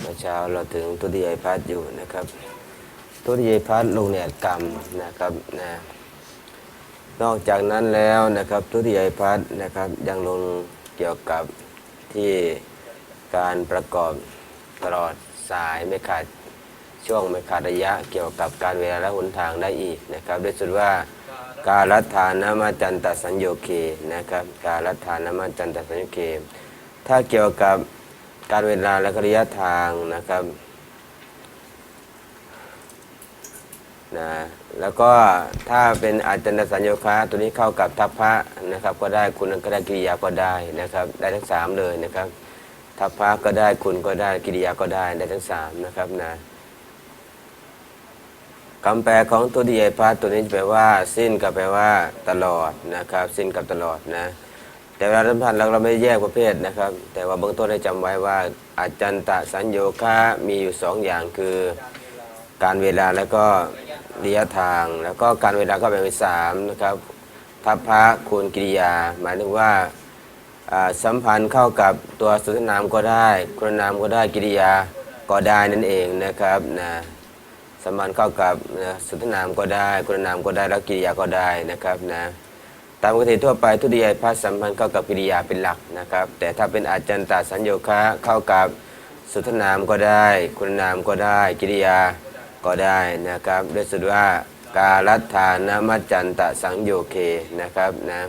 เมื่อเช้าเราถึงทุติยพัฒน์อยู่นะครับทุติยพัฒน์ลงเนี่ยกรรมนะครับนะนอกจากนั้นแล้วนะครับทุติยพัฒน์นะครับยังลงเกี่ยวกับที่การประกอบตลอดสายไม่ขาดช่วงไม่ขาดระยะเกี่ยวกับการเวลาและหนทางได้อีกนะครับด้วยสุดว่าการรัฐานามาจันตสัญโยเคนะครับการรัฐานามาจันตสัญโยเคถ้าเกี่ยวกับ การเวลาและระยะทางนะครับนะแล้วก็ถ้าเป็นอาจารย์สัญโยคะตัวนี้เข้ากับทัพพระนะครับ ก็ได้คุณก็ได้กิริยาก็ได้นะครับ ได้ทั้งสามเลยนะครับทัพพระก็ได้คุณก็ได้กิริยาก็ได้ได้ทั้งสามนะครับนะคำแปลของตัวดีไอพัทตัวนี้แปลว่า สิ้นกับแปลว่าตลอดนะครับ สิ้นกับตลอดนะ แต่เวลาสัมพันธ์เราเราไม่แยกประเภทนะครับ แต่ว่าเบื้องต้นให้จำไว้ว่าอาจันตะสัญโยคะมีอยู่สองอย่างคือการเวลาแล้วก็ระยะทาง แล้วก็การเวลาก็แบ่งเป็นสามนะครับทัพพระคูณกิริยา หมายถึงว่าสัมพันธ์เข้ากับตัวสุทนามก็ได้คุณนามก็ได้กิริยาก็ได้นั่นเองนะครับนะสัมพันธ์เข้ากับนะสุทนามก็ได้คุณนามก็ได้แล้วกิริยาก็ได้นะครับนะามปกติทั่วไปทุติยพัฒสัมพันธ์เข้ากับกิริยาเป็นหลักนะครับ แต่ถ้าเป็นอาจารย์ตาสัญโยคะเข้ากับสุทนามก็ได้ คุณนามก็ได้ กิริยาก็ได้นะครับด้วยสุดว่าการัฐานมัจจันตะสังโยเคนะครับนะ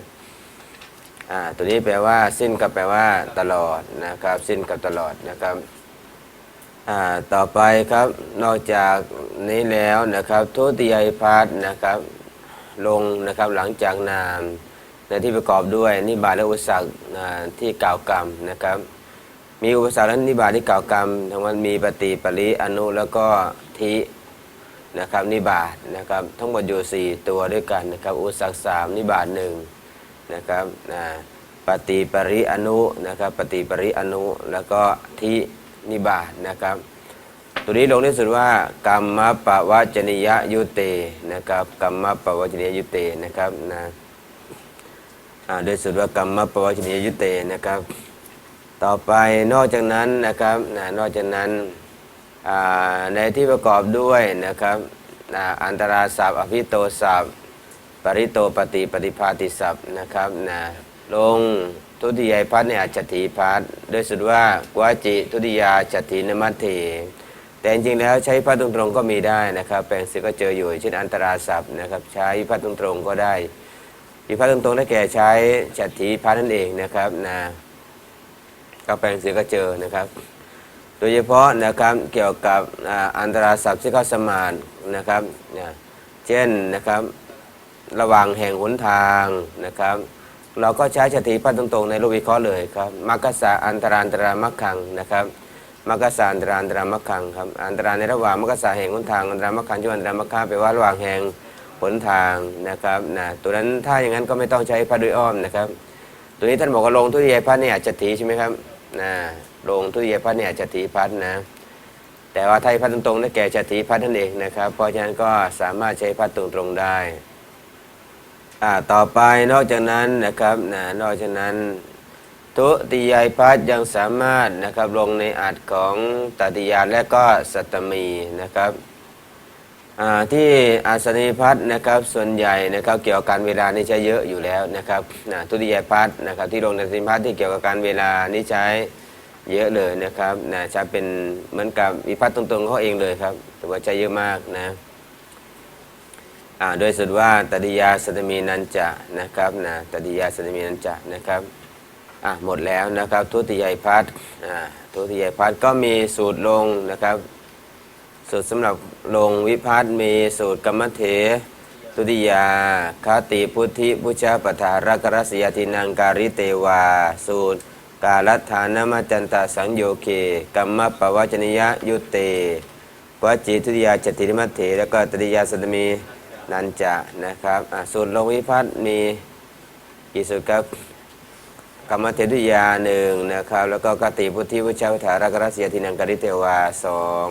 อ่าตัวนี้แปลว่า สิ้นก็แปลว่าตลอดนะครับ สิ้นกับตลอดนะครับอ่าต่อไปครับนอกจากนี้แล้วนะครับทุติยพัฒนะครับลงนะครับหลังจากนาม ในที่ประกอบด้วยนิบาตและอุปสรรคที่กล่าวกรรมนะครับ มีอุปสรรคและนิบาตที่กล่าวกรรมทั้งมันมีปฏิปริอนุแล้วก็ทินะครับนิบาตนะครับทั้งหมดอยู่ 4 ตัวด้วยกันนะครับอุปสรรคสามนิบาตหนึ่งนะครับอ่าปฏิปริอนุนะครับปฏิปริอนุแล้วก็ทินิบาตนะครับ ตัวนี้ลงที่สุดว่ากรรมปะวัจนิยยุเตนะครับกรรมปะวัจนิยยุเตนะครับนะ โดยสุดว่ากรรมปวัจนิยยุเตนะครับ ต่อไปนอกจากนั้นนะครับนะนอกจากนั้นในที่ประกอบด้วยนะครับนะอันตราศัพท์อภิโตศัพท์ ปริโตปฏิปฏิภาติศัพท์นะครับนะลงทุติยพัฒน์ในอัจฉริพัฒน์โดยสุดว่ากวาจิทุติยาจัตถินมัตเถแต่จริงๆแล้วใช้พัดตรงๆก็มีได้นะครับ แปลงเสียก็เจออยู่ เช่นอันตราศัพท์นะครับ ใช้พัดตรงๆก็ได้ อีพัดตรงๆได้แก่ใช้จัตถีพัดนั่นเองนะครับนะก็แปลงเสียก็เจอนะครับ โดยเฉพาะนะครับเกี่ยวกับอันตราศัพท์ที่เขาสมานนะครับนะเช่นนะครับระหว่างแห่งหนทางนะครับ เราก็ใช้จัตถีพัดตรงๆในรูปวิเคราะห์เลยครับมักกะสะอันตรานตรามักขังนะครับมักกะสาอันตราอันตรามักขังครับอันตราในระหว่างมักกะสาแห่งหนทางอันตรามักขังช่วยอันตรามักขังแปลว่าระหว่างแห่ง หนทางนะครับนะตัวนั้นถ้าอย่างนั้นก็ไม่ต้องใช้พระด้วยอ้อมนะครับ ตัวนี้ท่านบอกว่าลงทุติยพัฒน์เนี่ยจัตถีใช่ไหมครับนะลงทุติยพัฒน์เนี่ยจัตถีพัฒน์นะแต่ว่าไทยพัฒน์ตรงๆนั่นแก่จัตถีพัฒน์นั่นเองนะครับ เพราะฉะนั้นก็สามารถใช้พัฒน์ตรงๆได้อ่าต่อไปนอกจากนั้นนะครับนะนอกจากนั้น ทุติยพัฒน์ยังสามารถนะครับลงในอัดของตติยานและก็สัตมีนะครับ อ่าที่อาสนีพัฒน์นะครับส่วนใหญ่นะครับเกี่ยวกับการเวลานี่ใช้เยอะอยู่แล้วนะครับนะทุติยพัฒน์นะครับที่ลงนอาสนีพัฒน์ที่เกี่ยวกับการเวลานี่ใช้เยอะเลยนะครับนะใช้เป็นเหมือนกับวิพัฒน์ตรงๆเขาเองเลยครับแต่ว่าใช้เยอะมากนะอ่าโดยสุดว่าตติยาสตมีนันจะนะครับนะตติยาสตมีนันจะนะครับอะหมดแล้วนะครับทุติยพัฒน์อ่าทุติยายพัฒน์ก็มีสูตรลงนะครับ สูตรสำหรับลงวิพัฒน์มีสูตรกรรมเถทุติยาคติพุทธิพุชาปทารกรสยตินังการิเตวา สูตร กาลัฐานมจันตสังโยเคกัมมปวัจนิยยุเตวจีทุติยาจติมัตเถแล้วก็ตติยาสัตมีนันจะนะครับสูตรลงวิพัฒน์มีกี่สูตรครับกรรมเทตุยาหนึ่งนะครับ แล้วก็กติพุทธิพุชาวิถารกรัสียทินังการิเทวาสอง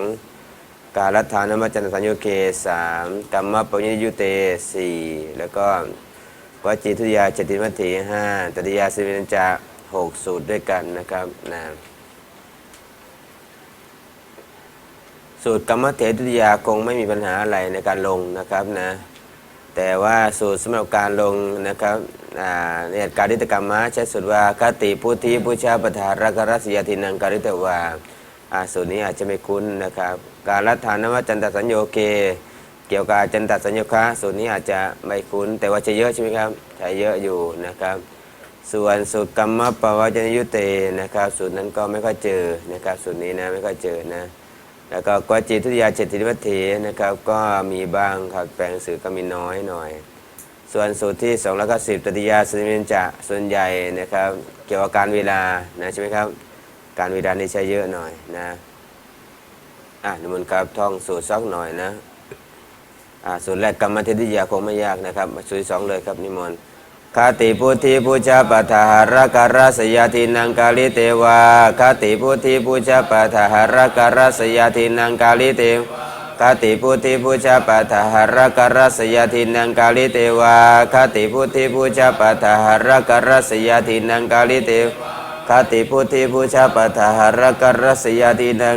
กาลัฐานมัจจันสัญโยเคสามกรรมปุญญยุเตสี่แล้วก็วจิทุยาจติมัตถีห้าตติยาสิวินจะหกสูตรด้วยกันนะครับนะสูตรกรรมเททุติยาคงไม่มีปัญหาอะไรในการลงนะครับนะแต่ว่าสูตรสำหรับการลงนะครับเนี่ยการิตกรรมะใช้สูตรว่าคติพุทธิพุชาปทารกรัสยาทินังการิตว่าสูตรนี้อาจจะไม่คุ้นนะครับ การรัฐานวจันตสัญโยเก เกี่ยวกับจันตสัญญคะสูตรนี้อาจจะไม่คุ้น แต่ว่าจะเยอะใช่ไหมครับใช้เยอะอยู่นะครับ ส่วนสูตรกรรมปวัจนยุเตนะครับสูตรนั้นก็ไม่ค่อยเจอนะครับสูตรนี้นะไม่ค่อยเจอนะแล้วก็กวจิทุติยาเจติวัตถีนะครับก็มีบ้างครับแปลงสื่อก็มีน้อยหน่อย ส่วนสูตรที่2แล้วก็สิบตติยาสุนิเมนจะส่วนใหญ่นะครับ เกี่ยวกับการเวลานะใช่ไหมครับ การเวลานี่ใช้เยอะหน่อยนะ อะนิมนต์ครับท่องสูตรสักหน่อยนะอ่าส่วนแรกกรรมเทติยาคงไม่ยากนะครับมาสูตรสองเลยครับนิมนต์คติพุทธิพุชาปัฏฐหารการสยาทินังกาลิเตวาคติพุทธิพุชาปัฏฐหารการสยาทินังกาลิเตวคติพุทธิพุชาปัฏฐหารการสยาทินังกาลิเตวาคติพุทธิพุชาปัฏฐหารการสยาทินังกาลิเตคติพุทธิพุชาปัฏฐหารการสยาทินัง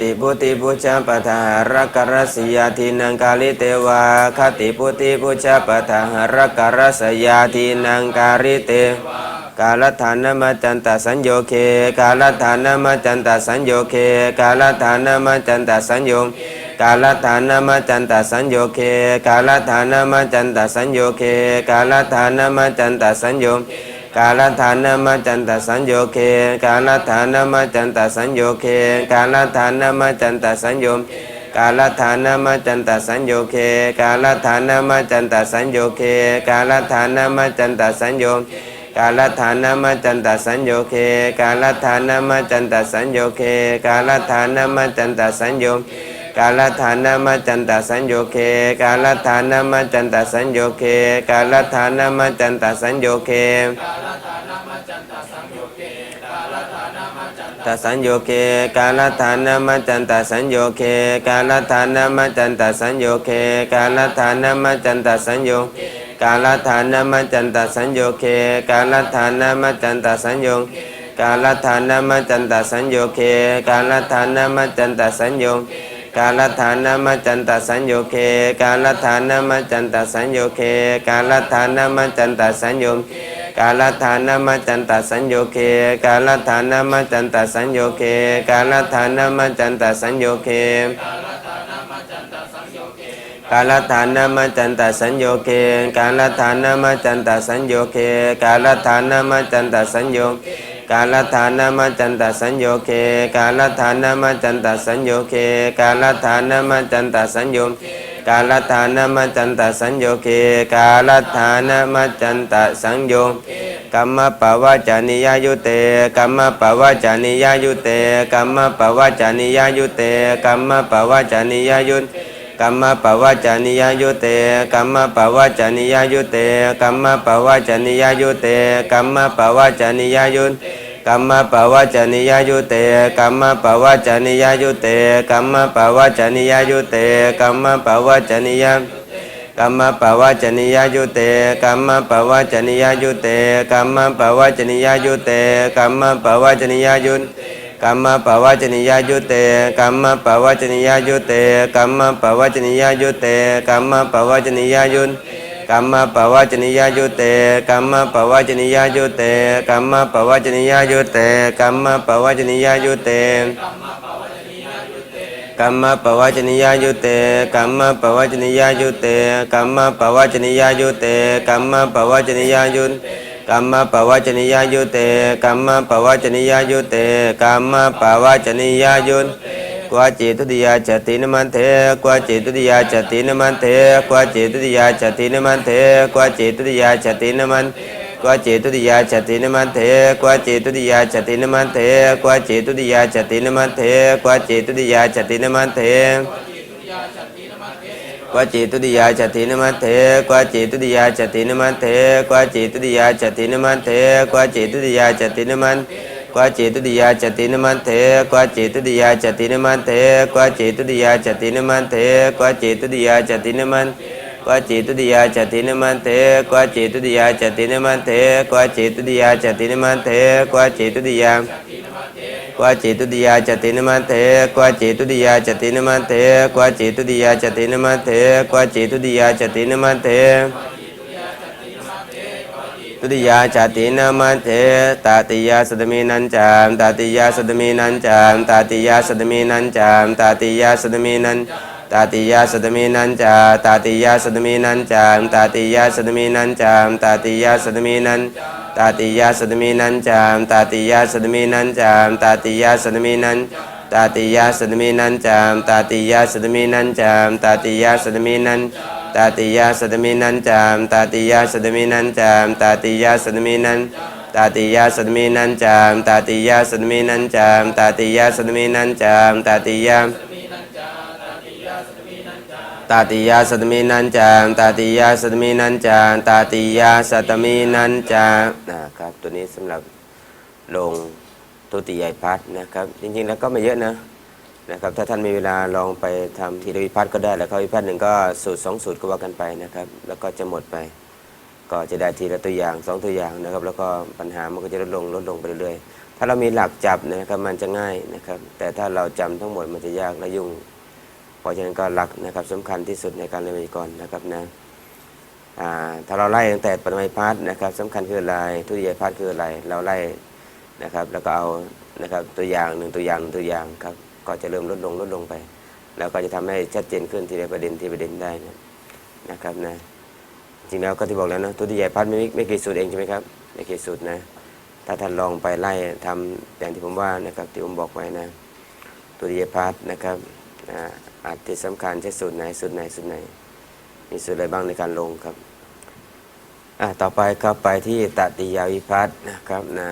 ติพุทธิพุชาปะทังหรักรสยาทินังกาลิเตวาคติพุทธิพุชาปะทังหรักรสยาทินังการิเตกาลฐานมัจจันตสัญโยเค กาลฐานมัจจันตสัญโยเค กาลฐานมัจจันตสัญโยกาลฐานมัจจันตสัญโยเค กาลฐานมัจจันตสัญโยเค กาลฐานมัจจันตสัญโย กาลฐานมจจันตสัญโยเค กาลฐานมจจันตสัญโยเค กาลฐานมจจันตสัญโยกาลฐานมจจันตสัญโยเค กาลฐานมจจันตสัญโยเค กาลฐานมจจันตสัญโยกาลฐานมจจันตสัญโยเค กาลฐานมจจันตสัญโยเค กาลฐานมัจจันตสัญโย กาลฐานมัจจันตสัญโยเค กาลฐานมัจจันตสัญโยเค กาลฐานมัจจันตสัญโยเคตสัญโยเค กาลฐานมัจจันตสัญโยเค กาลฐานมัจจันตสัญโยเค กาลฐานมัจจันตสัญโยกาลฐานมัจจันตสัญโยเค กาลฐานมัจจันตสัญโยกาลฐานมัจจันตสัญโยเค กาลฐานมัจจันตสัญโย กาลฐานมัจจันตสัญโยเค กาลฐานมัจจันตสัญโยเค กาลฐานมัจจันตสัญโยกาลฐานมัจจันตสัญโยเค กาลฐานมัจจันตสัญโยเค กาลฐานมัจจันตสัญโยเคกาลฐานมัจจันตสัญโยเค กาลฐานมัจจันตสัญโยเค กาลฐานมัจจันตสัญโย กาลฐานมัจจันตสัญโยเค กาลฐานมัจจันตสัญโยเค กาลฐานมัจจันตสัญโยกาลฐานมัจจันตสัญโยเคกาลฐานมัจจันตสัญโยกัมมปวจานิยายุเตกัมมปวจานิยายุเตกัมมปวจานิยายุเตกัมมปวจานิยายุต กัมมปวาจานิยายุเตกัมมปวาจานิยายุเตกัมมปวาจานิยายุเตกัมมปวาจานิยายุกัมมปวาจานิยายุเตกัมมปวาจานิยายุเตกัมมปวาจานิยายุเตกัมมปวาจานิยกัมมปวาจานิยายุเตกัมมปวาจานิยายุเตกัมมปวาจานิยายุเตกัมมปวาจานิยายุเต กัมมปวาจนิยายุเตกัมมปวาจนิยายุเตกัมมปวาจนิยายุเตกัมมปวาจนิยายุกัมมปวะจนิยายุเตกัมมปวะจนิยายุเตกัมมปวะจนิยายุเตกัมมปวะจนิยายุเตกัมมปวะจนิยายุเตกัมมปวะจนิยายุเตกัมมปวะจนิยายุเตกัมมปวะจนิยายุเต กัมมปวะจนิยายุเตกัมมปวะจนิยายุเตกัมมปวะจนิยายุกวาจิตุติยาจตินมันเทกวาจิตุติยาจตินมันเทกวาจิตุติยาจตินมันเทกวาจิตุติยาจตินมันกวาจิตุติยาจตินมันเทกวาจิตุติยาจตินมันเทกวาจิตุติยาจตินมันเทกวาจิตุติยาจตินมันเท กวาจิตุติยาจตินมันเทกวาจิตุติยาจตินมันเทกวาจิตุติยาจตินมันเทกวาจิตุติยาจตินมันกวาจิตุติยาจตินมันเถกวาจิตุติยาจตินมันเถกวาจิตุติยาจตินมันเถกวาจิตุติยาจตินมันกวาจิตุติยาจตินมันเถกวาจิตุติยาจตินมันเถกวาจิตุติยาจตินมันเถกวาจิตุติยา กวาจิตุติยาจตินมัตเถกวาจิตุติยาจตินมัตเถกวาจิตุติยาจตินมัตเถกวาจิตุติยาจตินมัตเถตุติยาจตินามัเถตาติยาสตมีนันจามตาติยาสตมีนันจามตาติยาสตมีนันจามตาติยาสตมีนัน ตาติยาสตมีนันจาตาติยาสตมีนันจามตาติยาสตมีนันจามตาติยาสตมีนันตาติยาสตมีนันจามตาติยาสตมีนันจามตาติยาสตมีนันตาติยาสตมีนันจามตาติยาสตมีนันจามตาติยาสตมีนันตาติยาสตมินันจามตาติยาสตมินันจามตาติยาสตมินันตาติยาสตมินันจามตาติยาสตมินันจามตาติยาสตมินันจามตาติยา ตาติยาสัตมินันจามตาติยาสัตมินันจามตาติยาสัตมินันจามนะครับตัวนี้สำหรับลงตุติยายพัดนะครับ จริงๆแล้วก็ไม่เยอะนะนะครับถ้าท่านมีเวลาลองไปทำทีละวิพัฒน์ก็ได้แล้วก็วิพัฒน์หนึ่งก็สูตรสองสูตรก็ว่ากันไปนะครับ แล้วก็จะหมดไป ก็จะได้ทีละตัวอย่างสองตัวอย่างนะครับ แล้วก็ปัญหามันก็จะลดลงลดลงไปเรื่อยๆถ้าเรามีหลักจับนะครับมันจะง่ายนะครับ แต่ถ้าเราจำทั้งหมดมันจะยากและยุ่ง เพราะฉะนั้นก็หลักนะครับสำคัญที่สุดในการเรียนไวยากรณ์นะครับนะถ้าเราไล่ตั้งแต่ปฐมพัฒน์นะครับสำคัญคืออะไรทุติยพัฒน์คืออะไร เราไล่นะครับแล้วก็เอานะครับตัวอย่างหนึ่งตัวอย่างหนึ่งตัวอย่างครับก็จะเริ่มลดลงลดลงไป แล้วก็จะทำให้ชัดเจนขึ้นทีละประเด็นทีละประเด็นได้นะนะครับนะจริงแล้วก็ที่บอกแล้วนะทุติยพัฒน์ไม่ไม่กี่สูตรเองใช่ไหมครับไม่กี่สูตรนะถ้าท่านลองไปไล่ทำอย่างที่ผมว่านะครับที่ผมบอกไว้นะทุติยพัฒน์นะครับ อ่าอาจจะสำคัญใช้สูตรไหนสูตรไหนสูตรไหน มีสูตรอะไรบ้างในการลงครับอ่าต่อไปครับไปที่ตติยาวิพัฒน์นะครับนะ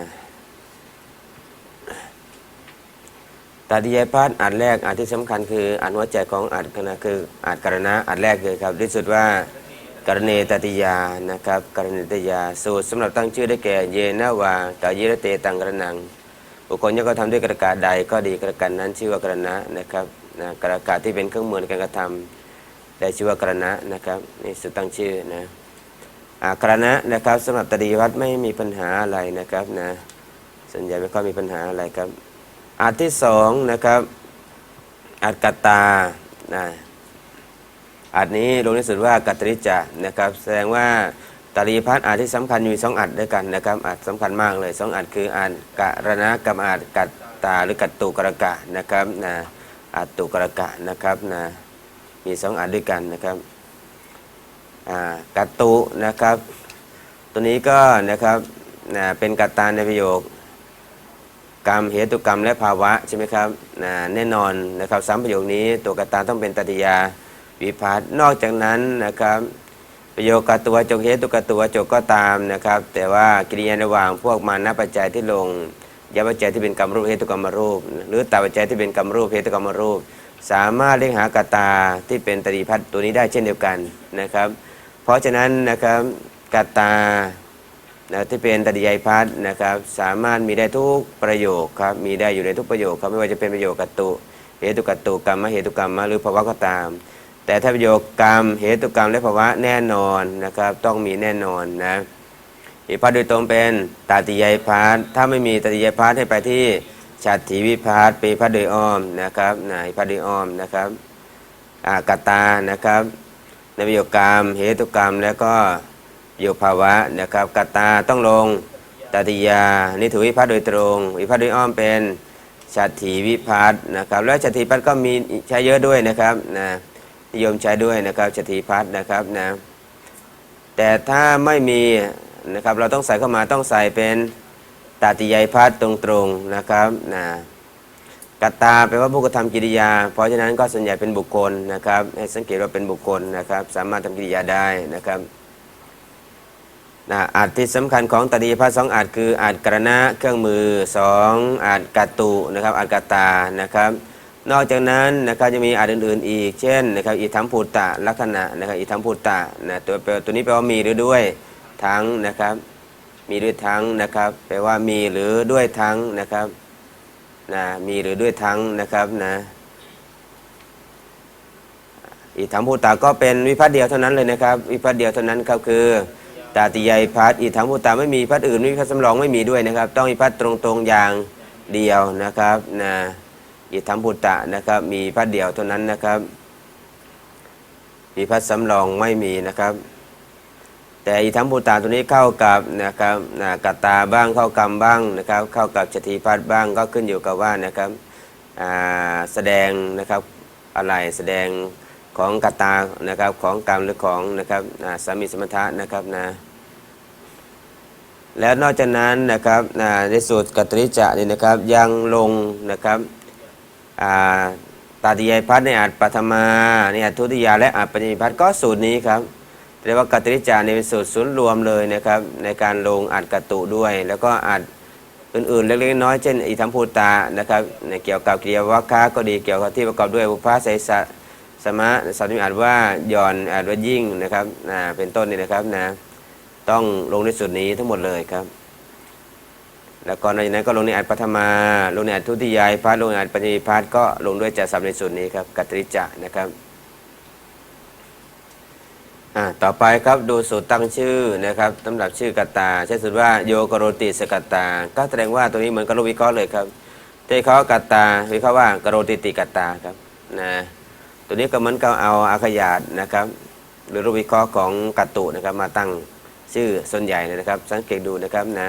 ตาติยายพัฒน์อันแรกอันที่สำคัญคืออันหัวใจของอัดนะคืออัดกรณะอันแรกเลยครับที่สุดว่ากรณีตติยานะครับกรณีตติยาสูตรสำหรับตั้งชื่อได้แก่เยนาวาตายรเตตังกระนังบุคคลย่อมกระทำด้วยกระกาใดก็ดีกระกันนั้นชื่อว่ากรณะนะครับ นะกระกาที่เป็นเครื่องมือในการกระทำได้ชื่อว่ากรณะนะครับนี่สุดตั้งชื่อนะอ่ากรณะนะครับสำหรับตติยวัตไม่มีปัญหาอะไรนะครับนะส่วนใหญ่ไม่ค่อยมีปัญหาอะไรครับอันที่สองนะครับอัดกัตตานะอัดนี้ลงในสุดว่ากัตริจะนะครับแสดงว่าตารีพัฒน์อัดที่สำคัญอยู่สองอัดด้วยกันนะครับอัดสำคัญมากเลยสองอัดคืออัดกะระนะกับอัดกัตตาหรือกัตตุกรกะนะครับนะ อัดตุกระกะนะครับนะมีสองอัดด้วยกันนะครับอ่ากัตตุนะครับ ตัวนี้ก็นะครับนะเป็นกัตตาในประโยค กรรมเหตุกรรมและภาวะใช่ไหมครับนะแน่นอนนะครับสามประโยคนี้ตัวกตาต้องเป็นตติยาวิพัฒนอกจากนั้นนะครับ ประโยคกตัวจงเหตุกตัวจกก็ตามนะครับ แต่ว่ากิริยาระหว่างพวกมานะปัจจัยที่ลง ยาปัจจัยที่เป็นกรรมรูปเหตุกรรมรูป หรือตาปัจจัยที่เป็นกรรมรูปเหตุกรรมรูป สามารถเรียกหากตาที่เป็นตติพัฒตัวนี้ได้เช่นเดียวกันนะครับ เพราะฉะนั้นนะครับกตานะที่เป็นตติยายพัฒนะครับ สามารถมีได้ทุกประโยคครับมีได้อยู่ในทุกประโยคครับไม่ว่าจะเป็นประโยคกัตุเหตุกัตุกรรมเหตุกรรมหรือภาวะก็ตาม แต่ถ้าประโยคกรรมเหตุกรรมและภาวะแน่นอนนะครับ ต้องมีแน่นอนนะ อิพัฒน์โดยตรงเป็นตติยายพัฒน์ถ้าไม่มีตติยายพัฒน์ให้ไปที่ฉัตรถีวิพัฒน์ปีพัฒน์โดยอ้อมนะครับนะอิพัฒน์โดยอ้อมนะครับกตานะครับในประโยคกรรมเหตุกรรม แล้วก็โยภาวะนะครับกตาต้องลงตติยานิถุวิพัฒน์โดยตรง วิพัฒน์โดยอ้อมเป็นชัตถีวิพัฒน์นะครับแล้วชัตถีพัฒน์ก็มีใช้เยอะด้วยนะครับนะนิยมใช้ด้วยนะครับชัตถีพัฒน์นะครับนะแต่ถ้าไม่มี นะครับเราต้องใส่เข้ามาต้องใส่เป็นตติยายพัฒน์ตรงๆนะครับนะกตาแปลว่าผู้กระทำกิริยา เพราะฉะนั้นก็ส่วนใหญ่เป็นบุคคลนะครับให้สังเกตว่าเป็นบุคคลนะครับ สามารถทำกิริยาได้นะครับนะอาจที่สำคัญของตดีพระสองอาจคืออาจกระณะเครื่องมือสองอาจกัตตุนะครับอาจกตานะครับ นอกจากนั้นนะครับจะมีอาจอื่น ๆ อีก เช่นนะครับอิทัมภูตะลักษณะนะครับอิทัมภูตะนะตัวแปลตัวนี้แปลว่ามีหรือด้วย ทั้งนะครับ มีด้วยทั้งนะครับแปลว่ามีหรือด้วยทั้งนะครับนะมีหรือด้วยทั้งนะครับนะอิทัมภูตะก็เป็นวิพัฒน์เดียวเท่านั้นเลยนะครับ วิพัฒน์เดียวเท่านั้นครับคือตาติยายพัดอีถังพุตาไม่มีพัดอื่นไม่มีพัดสำรองไม่มีด้วยนะครับ ต้องมีพัดตรงๆอย่างเดียวนะครับนะอีถังพุตะนะครับ มีพัดเดียวเท่านั้นนะครับ มีพัดสำรองไม่มีนะครับ แต่อีถังพุตาตัวนี้เข้ากับนะครับนะกัตตาบ้างเข้ากรรมบ้างนะครับเข้ากับจติพัดบ้างก็ขึ้นอยู่กับว่านะครับแสดงนะครับอะไรแสดงของกัตตานะครับของกรรมหรือของนะครับสามีสมถะนะครับนะแล้วนอกจากนั้นนะครับในสูตรกัตริจะนี่นะครับยังลงนะครับตาติยายพัฒน์ในอาจปัทมาในอาจทุติยาและอาจปัญญพัฒน์ก็สูตรนี้ครับ เรียกว่ากัตริจะนี่เป็นสูตรศูนย์รวมเลยนะครับในการลงอาจกตุด้วย แล้วก็อาจอื่นๆเล็กๆน้อยๆเช่นอิทัมพูตานะครับในเกี่ยวกับกิริยาวัคคะก็ดีเกี่ยวกับที่ประกอบด้วยอุปาไสสะสมะสัมมิอาจว่าย่อนอาจว่ายิ่งนะครับนะเป็นต้นนี่นะครับนะต้องลงในส่วนนี้ทั้งหมดเลยครับ แล้วก็นอกจากนั้นก็ลงในอัตปัทมา ลงในอัตทุติยายพัดลงในอัตปัญญพัดก็ลงด้วยจัดสับในส่วนนี้ครับกัตริจะนะครับ อ่าต่อไปครับดูสูตรตั้งชื่อนะครับสำหรับชื่อกตตาใช้สูตรว่าโยกโรติสกัตตา ก็แสดงว่าตัวนี้เหมือนกับรูปวิเคราะห์เลยครับที่เขากัตตาวิเคราะห์ว่ากโรติติกัตตาครับนะตัวนี้ก็เหมือนกับเอาอาขยาตนะครับ หรือรูปวิเคราะห์ของกัตตุนะครับมาตั้งชื่อส่วนใหญ่นะครับ สังเกตดูนะครับนะ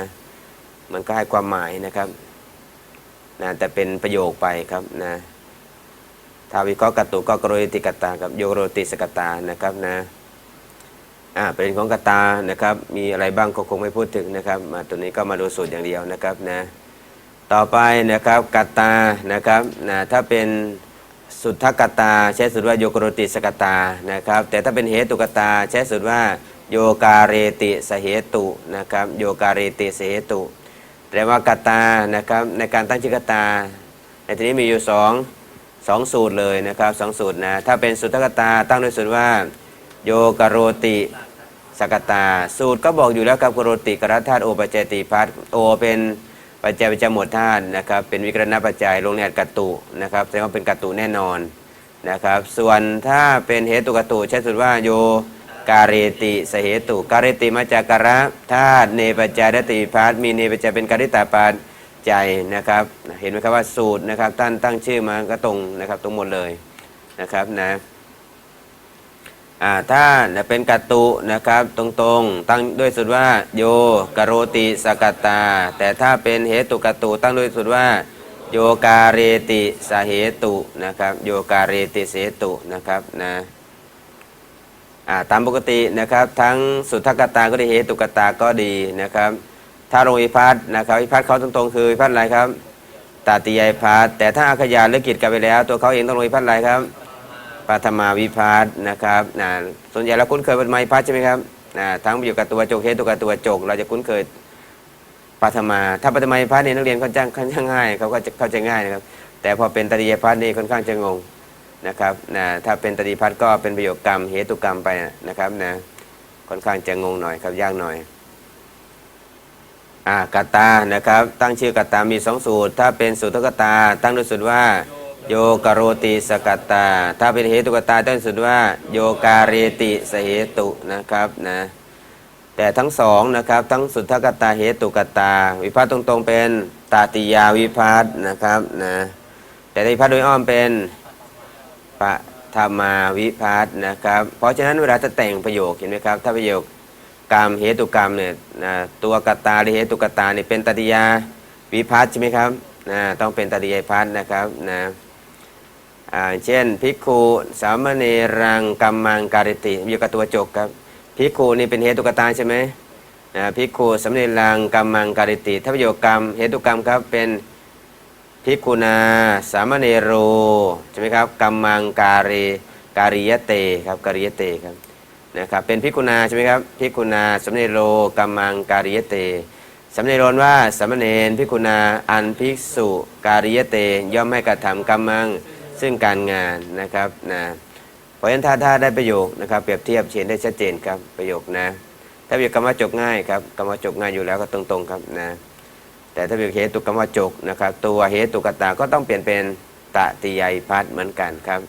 มันก็ให้ความหมายนะครับนะแต่เป็นประโยคไปครับนะถ้าวิเคราะห์กัตตุก็กรติติกตตาครับโยโรติสกตานะครับนะ อ่าเป็นของกตานะครับ มีอะไรบ้างก็คงไม่พูดถึงนะครับ มาตัวนี้ก็มาดูสูตรอย่างเดียวนะครับนะต่อไปนะครับกัตตานะครับนะถ้าเป็นสุทธกตา ใช้สูตรว่าโยกรติสกตานะครับ แต่ถ้าเป็นเหตุกตา ใช้สูตรว่าโยกาเรติสเหตุนะครับ โยกาเรติสเหตุแปลว่ากตานะครับในการตั้งชื่อกตาในที่นี้มีอยู่สองสองสูตรเลยนะครับสองสูตรนะถ้าเป็นสุทธกตาตั้งด้วยสูตรว่า โยกโรติสกตา สูตรก็บอกอยู่แล้วครับกโรติกรธาตุโอปจจติพัทโอเป็นปัจจัยประจำหมวดธาตุนะครับเป็นวิกรณปัจจัยลงในอัตกัตตุนะครับแสดงว่าเป็นกัตตุแน่นอนนะครับ ส่วนถ้าเป็นเหตุกัตตุใช้สูตรว่าโยการเรติสเหตุการเรติมาจากการะธาตุเนปัจจัยติพัทมีเนปัจจัยเป็นการิตาปัจจัยนะครับเห็นไหมครับว่าสูตรนะครับท่านตั้งชื่อมาก็ตรงนะครับตรงหมดเลยนะครับนะ อ่าถ้าเป็นกัตตุนะครับตรงๆ ตั้งด้วยสุดว่า โยกโรติสกัตตา แต่ถ้าเป็นเหตุกัตตุตั้งด้วยสุดว่า โยกาเรติสเหตุนะครับโยกาเรติเหตุนะครับนะอ่าตามปกตินะครับทั้งสุทธกตาก็ดีเหตุกตาก็ดีนะครับ ถ้าลงวิพัฒน์นะครับวิพัฒน์เขาตรงๆ คือวิพัฒน์อะไรครับตาติยายพัฒน์แต่ถ้าอาขยานหรือกิจกันไปแล้ว ตัวเขาเองต้องลงวิพัฒน์อะไรครับ ปัทมาวิพัฒนะครับนะส่วนใหญ่เราคุ้นเคยปัทมาวิพัฒใช่ไหมครับนะทั้งอยู่กับตัวโจกเฮตุกับตัวโจก เราจะคุ้นเคยปัทมา ถ้าปัทมาวิพัฒน์เนี่ยนักเรียนค่อนข้างค่อนข้างง่ายเขาก็จะเข้าใจง่ายนะครับ แต่พอเป็นตติยพัฒน์นี่ค่อนข้างจะงงนะครับนะถ้าเป็นตติพัฒน์ก็เป็นประโยคกรรมเหตุกรรมไปนะครับนะค่อนข้างจะงงหน่อยครับยากหน่อยอ่ากตานะครับ ตั้งชื่อกตามีสองสูตร ถ้าเป็นสูตรกตา ตั้งด้วยสูตรว่า โยกโรติสกัตตา ถ้าเป็นเหตุกตาต้นสุดว่า โยกาเรติสเหตุนะครับนะแต่ทั้งสองนะครับ ทั้งสุทธกตาเหตุกตา วิพัฒน์ตรงๆเป็นตาติยาวิพัฒน์นะครับนะแต่วิพัฒน์โดยอ้อมเป็นปะธรรมาวิพัฒน์นะครับ เพราะฉะนั้นเวลาจะแต่งประโยคเห็นไหมครับ ถ้าประโยคกรรมเหตุกรรมเนี่ยนะตัวกตาหรือเหตุกตาเนี่ยเป็นตติยาวิพัฒน์ใช่ไหมครับนะต้องเป็นตติยาวิพัฒน์นะครับนะ เช่นภิกขุสามเณรังกัมมังการิติอยู่กับตัวจกครับภิกขุนี่เป็นเหตุกตาใช่ไหมนะภิกขุสามเณรังกัมมังการิติถ้าประโยคกรรมเหตุกรรมครับเป็นภิกขุนาสามเณโรใช่ไหมครับกัมมังการีการิยเตครับการิยเตครับนะครับเป็นภิกขุนาใช่ไหมครับภิกขุนาสามเณโรกัมมังการิยเตสามเณรว่าสามเณรภิกขุนาอันภิกษุการิยเต ย่อมให้กระทำกัมมัง ซึ่งการงานนะครับนะเพราะฉะนั้นถ้าถ้าได้ประโยคนะครับเปรียบเทียบเชนได้ชัดเจนครับประโยคนะ ถ้าประโยคกรรมว่าจบง่ายครับกรรมว่าจบง่ายอยู่แล้วก็ตรงๆครับนะแต่ถ้าเป็นเหตุกรรมวจกนะครับตัวเหตุกตาก็ต้องเปลี่ยนเป็นตติยายพัดเหมือนกันครับ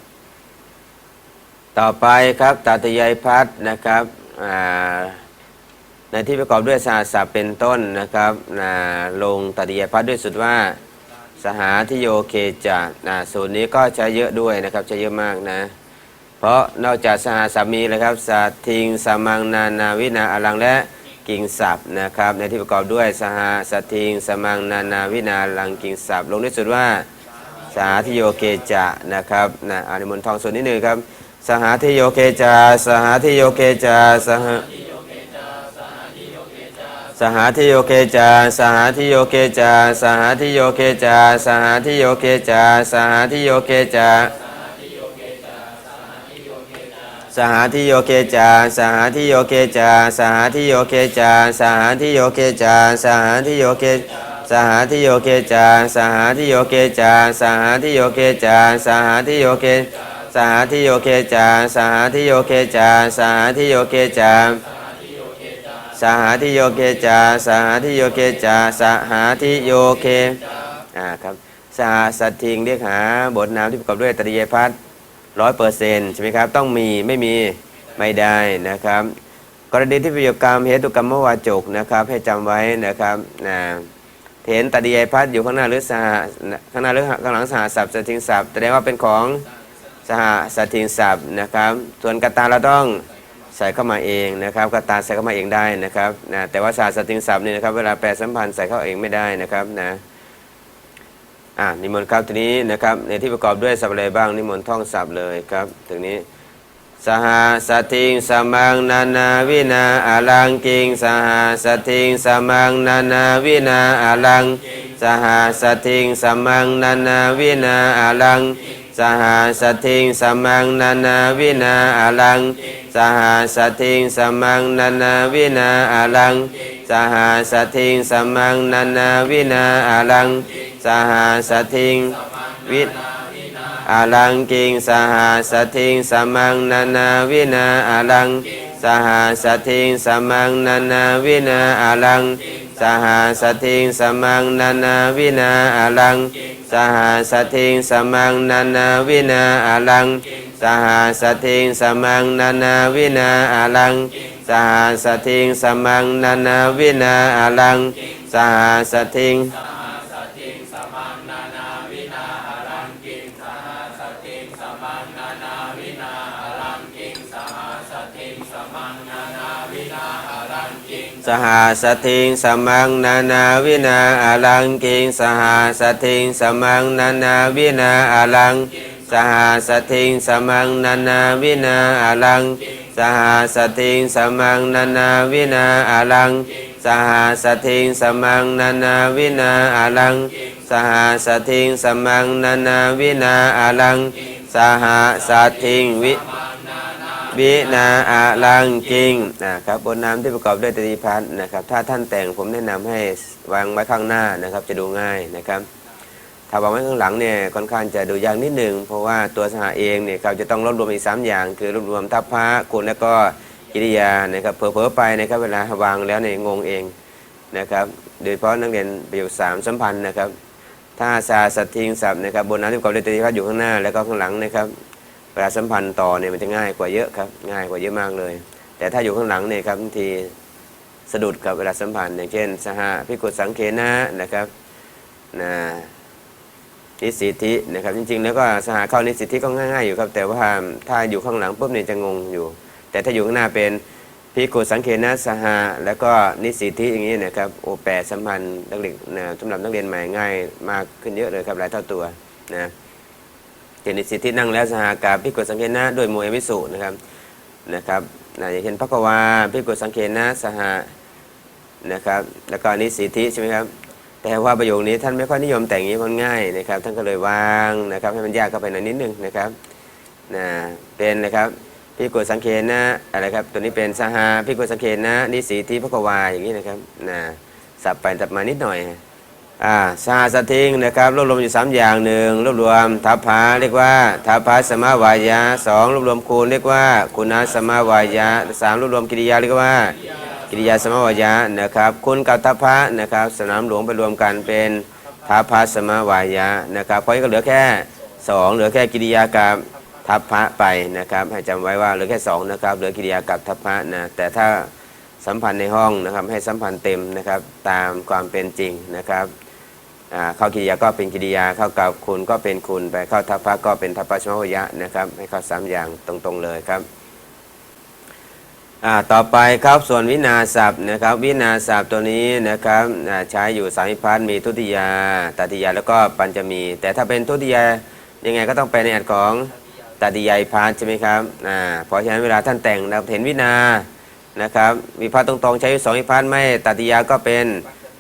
ต่อไปครับตติยายพัดนะครับในที่ประกอบด้วยสาสัพเป็นต้นนะครับลงตติยายพัดด้วยสุดว่า สหาทิโยเคจะนะสูตรนี้ก็ใช้เยอะด้วยนะครับใช้เยอะมากนะ เพราะนอกจากสหสามีแล้วครับสัตทิงสมังนานาวินาอลังและกิงศัพท์นะครับในที่ประกอบด้วยสหสัตทิงสมังนานาวินาอลังกิงศัพท์ลงด้วยสุดว่าสหทิโยเกจะนะครับนะอานิมนทองส่วนนี้หนึ่งครับ สหทิโยเกจะสหทิโยเกจะสห สหทิโยเกจา สหทิโยเกจา สหทิโยเกจา สหทิโยเกจา สหทิโยเกจา สหทิโยเกจา สหทิโยเกจา สหทิโยเกจา สหทิโยเกจา สหทิโยเกสหทิโยเกจา สหทิโยเกจา สหทิโยเกจา สหทิโยเกสหทิโยเกจา สหทิโยเกจา สหทิโยเกจา สหทิโยเกจาสหทิโยเกจาสหทิโยเกอ่าครับสหสัตทิงเรียกหาบทนามที่ประกอบด้วยตริยพัฒน์ร้อยเปอร์เซ็นต์ใช่ไหมครับ ต้องมีไม่มีไม่ได้นะครับ กรณีที่ประโยคกรรมเหตุกรรมวาจกนะครับ ให้จำไว้นะครับนะเห็นตดียพัดอยู่ข้างหน้าหรือสหข้างหน้าหรือข้างหลังสหศัพท์สถิงศัพแสดงว่าเป็นของสหสถิงศัพนะครับ ส่วนกตาเราต้อง ใส่เข้ามาเองนะครับกตาใส่เข้ามาเองได้นะครับนะแต่ว่าสหสถิงศัพท์นี่นะครับเวลาแปลสัมพันธ์ใส่เข้าเองไม่ได้นะครับนะอ่านิมนต์ครับทีนี้นะครับในที่ประกอบด้วยสัพอะไรบ้างนิมนต์ท่องสับเลยครับถึงนี้สหสทิงสมังนานาวินาอาลังกิงสหสทิงสมังนานาวินาอาลังสหสทิงสมังนานาวินาอาลัง สหสทิงสมังนานาวินาอาลัง สหสทิงสมังนานาวินาอาลัง สหสทิงสมังนานาวินาอาลัง สหสทิงวิอาลังกิงสหสทิงสมังนานาวินาอาลัง สหสทิงสมังนานาวินาอาลัง สหสทิงสมังนานาวินาอลัง สหสทิงสมังนานาวินาอลัง สหสทิงสมังนานาวินาอลัง สหสทิงสมังนานาวินาอลัง สหสทิง สหสทิงสมังนานาวินาอาลังกิงสหสทิงสมังนานาวินาอาลังสหสทิงสมังนานาวินาอาลังสหสทิงสมังนานาวินาอาลังสหสทิงสมังนานาวินาอาลังสหสทิงสมังนานาวินาอลังสหสทิงวิ วินาอาลังกิงนะครับบนน้ำที่ประกอบด้วยตรีพัฒน์นะครับถ้าท่านแต่งผมแนะนำให้วางไว้ข้างหน้านะครับจะดูง่ายนะครับถ้าวางไว้ข้างหลังเนี่ยค่อนข้างจะดูยากนิดหนึ่งเพราะว่าตัวสหเองเนี่ยครับจะต้องรวบรวมอีกสามอย่าง คือรวบรวมทัพพระคุณแล้วก็กิริยานะครับเผลอๆไปนะครับเวลาวางแล้วเนี่ยงงเองนะครับโดยเฉพาะนักเรียนประโยคสามสัมพันธ์นะครับถ้าซาสัตทิงศัพท์นะครับบนน้ำที่ประกอบด้วยตรีพัฒน์อยู่ข้างหน้าแล้วก็ข้างหลังนะครับ เวลาสัมพันธ์ต่อเนี่ยมันจะง่ายกว่าเยอะครับ ง่ายกว่าเยอะมากเลย แต่ถ้าอยู่ข้างหลังเนี่ยครับบางทีสะดุดกับเวลาสัมพันธ์ อย่างเช่น สหพิกุสังเคนะนะครับนะนิสิทธินะครับจริงๆ แล้วก็สหเข้านิสิทธิก็ง่ายๆอยู่ครับ แต่ว่าถ้าอยู่ข้างหลังปุ๊บเนี่ยจะงงอยู่ แต่ถ้าอยู่ข้างหน้าเป็นพิกุสังเขนะสหแล้วก็นิสิทธิอย่างนี้นะครับโอแปดสัมพันธ์นักเรียนนะสำหรับนักเรียนใหม่ง่ายมากขึ้นเยอะเลยครับหลายเท่าตัวนะ เจนิสิทธินั่งแล้วสหกับพิกุสังเขนะด้วยโมเอวิสุนะครับนะครับนะอย่างเช่นพระกวาพิกุสังเขนะสหะนะครับแล้วก็นิสิทธิใช่ไหมครับแต่ว่าประโยคนี้ท่านไม่ค่อยนิยมแต่งนี้มันง่ายนะครับ ท่านก็เลยวางนะครับให้มันยากเข้าไปหน่อยนิดนึงนะครับนะเป็นนะครับพิกุสังเขนะอะไรครับตัวนี้เป็นสหาพิกุสังเขนะนิสีทิพกวาอย่างนี้นะครับนะสับไปสับมานิดหน่อย อ่าสหสทิงนะครับรวบรวมอยู่สามอย่างหนึ่งรวบรวมทัพพาเรียกว่าทัพพาสมาวายะสองรวบรวมคูณเรียกว่าคุณาสมาวายะสามรวบรวมกิริยาเรียกว่ากิริยาสมาวายะนะครับคุณกับทัพพะนะครับสนามหลวงไปรวมกันเป็นทัพพะสมาวายะนะครับเพราะก็เหลือแค่สองเหลือแค่กิริยากับทัพพะไปนะครับให้จำไว้ว่าเหลือแค่สองนะครับเหลือกิริยากับทัพพะนะแต่ถ้าสัมพันธ์ในห้องนะครับให้สัมพันธ์เต็มนะครับตามความเป็นจริงนะครับ เข้ากิริยาก็เป็นกิริยาเข้ากับคุณก็เป็นคุณไปเข้าทัพพะก็เป็นทัพพะสมยะนะครับให้เข้าสามอย่างตรงๆเลยครับต่อไปครับส่วนวินาศัพท์นะครับวินาศัพท์ตัวนี้นะครับใช้อยู่สามิพัฒน์มีทุติยาตติยาแล้วก็ปัญจมี แต่ถ้าเป็นทุติยายังไงก็ต้องไปในอันของตติยายพานใช่ไหมครับเพราะฉะนั้นเวลาท่านแต่งนะครับเห็นวินานะครับวิพัฒน์ตรงๆใช้อยู่สองวิพัฒน์ไม่ตติยาก็เป็น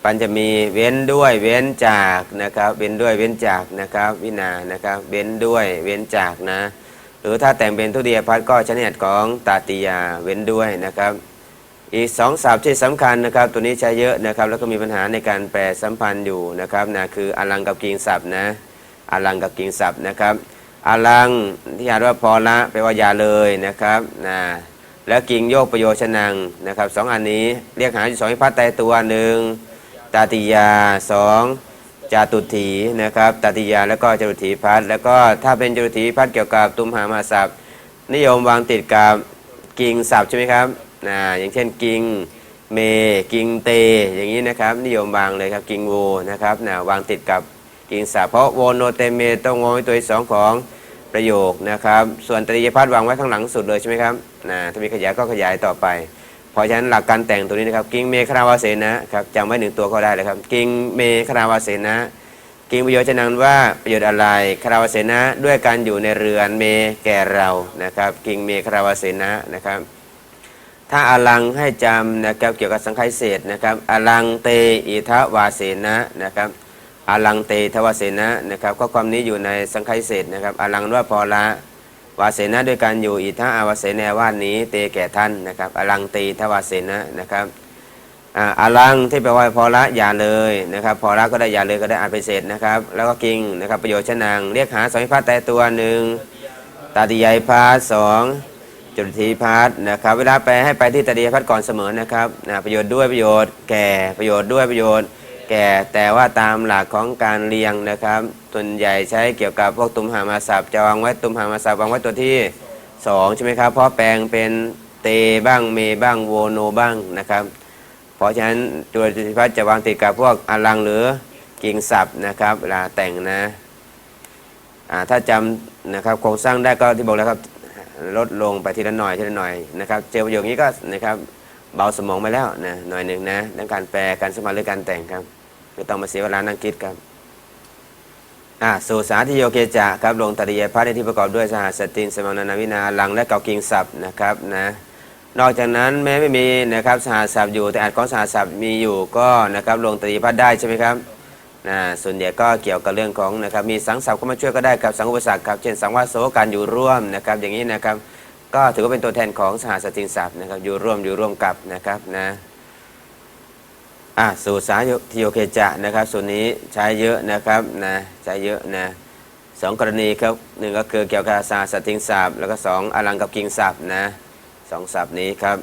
ปัญจะมีเว้นด้วยเว้นจากนะครับ เว้นด้วยเว้นจากนะครับ วินานะครับ เว้นด้วยเว้นจากนะ หรือถ้าแต่งเป็นทุติยพัฒก็ชนิดของตาติยาเว้นด้วยนะครับ อีกสองศัพท์ที่สำคัญนะครับ ตัวนี้ใช้เยอะนะครับ แล้วก็มีปัญหาในการแปลสัมพันธ์อยู่นะครับนะคืออลังกับกิงศัพท์นะอลังกับกิงศัพท์นะครับอลังที่อ่านว่าพอละแปลว่าอยาเลยนะครับนะแล้วกิงโยกประโยชนังนะครับสองอันนี้เรียกหาอยู่สองพัฒน์ตตัวหนึ่ง ตาติยาสองจาตุถีนะครับตติยาแล้วก็จาตุถีพัดแล้วก็ถ้าเป็นจาตุถีพัดเกี่ยวกับตุมหามาศัพท์นิยมวางติดกับกิ่งศัพท์ใช่ไหมครับนะอย่างเช่นกิ่งเมกิ่งเต อย่างนี้นะครับนิยมวางเลยครับกิ่งโวนะครับนะวางติดกับกิ่งศัพท์เพราะโวโนเตเมต้องวางไว้ตัวที่สองของประโยคนะครับ ส่วนตติยพัดวางไว้ข้างหลังสุดเลยใช่ไหมครับนะถ้ามีขยายก็ขยายต่อไป เพราะฉะนั้นหลักการแต่งตัวนี้นะครับ กิงเมคราวาเสนะครับจำไว้หนึ่งตัวก็ได้เลยครับ กิงเมคราวาเสนะกิงประโยชน์จะนั้นว่าประโยชน์อะไรคาราวเสนะด้วยการอยู่ในเรือนเมแก่เรานะครับ กิงเมคราวเสนะนะครับ ถ้าอลังให้จำนะครับเกี่ยวกับสังไคเศษนะครับ อลังเตอิทวาเสนะนะครับ อลังเตทวาเสนะนะครับข้อความนี้อยู่ในสังไคเศษนะครับ อลังว่าพอละ วาเสนะด้วยการอยู่อิทะอาวาเสนะว่านนี้เตแก่ท่านนะครับอลังเตทวาเสนะนะครับอาลังที่แปลว่าพอละอย่าเลยนะครับพอละก็ได้อย่าเลยก็ได้อาจไปเศษนะครับ แล้วก็กิงนะครับประโยชน์ชนางเรียกหาสองพิพัฒแต่ตัวหนึ่งตาติยายพาร์ทสองจุดทีพาร์ทนะครับเวลาแปลให้ไปที่ตาติยายพาร์ทก่อนเสมอนะครับนะประโยชน์ด้วยประโยชน์แก่ประโยชน์ด้วยประโยชน์ แก่ แต่ว่าตามหลักของการเรียงนะครับส่วนใหญ่ใช้เกี่ยวกับพวกตุมหามาศัพท์จะวางไว้ตุมหามาศัพท์วางไว้ตัวที่สองใช่ไหมครับเพราะแปลงเป็นเตบ้างเมบ้างโวโนบ้างนะครับ เพราะฉะนั้นตัวจุติพัฒน์จะวางติดกับพวกอลังหรือกิ่งศัพท์นะครับเวลาแต่งนะถ้าจำนะครับโครงสร้างได้ก็ที่บอกแล้วครับลดลงไปทีละหน่อยทีละหน่อยนะครับ เจอประโยคนี้ก็นะครับ เบาสมองไปแล้วนะหน่อยหนึ่งนะเรื่องการแปลการสมาธิหรือการแต่งครับไม่ต้องมาเสียเวลานั่งคิดครับอ่าสุสาธิโยเกจะครับลงตริยพัฒน์ที่ประกอบด้วยสหสตินสมนานาวินาลังและเกากิงศัพท์นะครับนะนอกจากนั้นแม้ไม่มีนะครับสหศัพท์อยู่แต่อาจของสหศัพท์มีอยู่ก็นะครับลงตรีพัฒน์ได้ใช่ไหมครับนะส่วนใหญ่ก็เกี่ยวกับเรื่องของนะครับมีสังศัพท์เข้ามาช่วยก็ได้กับสังอุปสรรคครับเช่นสังวาโสการอยู่ร่วมนะครับอย่างนี้นะครับ ก็ถือว่าเป็นตัวแทนของสหสติงศัพท์นะครับ อยู่ร่วมอยู่ร่วมกับนะครับนะอะสูตรสาธิโยเคจะนะครับส่วนนี้ใช้เยอะนะครับนะใช้เยอะนะสองกรณีครับหนึ่งก็คือเกี่ยวกับสหสติงศัพท์แล้วก็สองอลังกับกิงศัพท์นะสองศัพท์นี้ครับ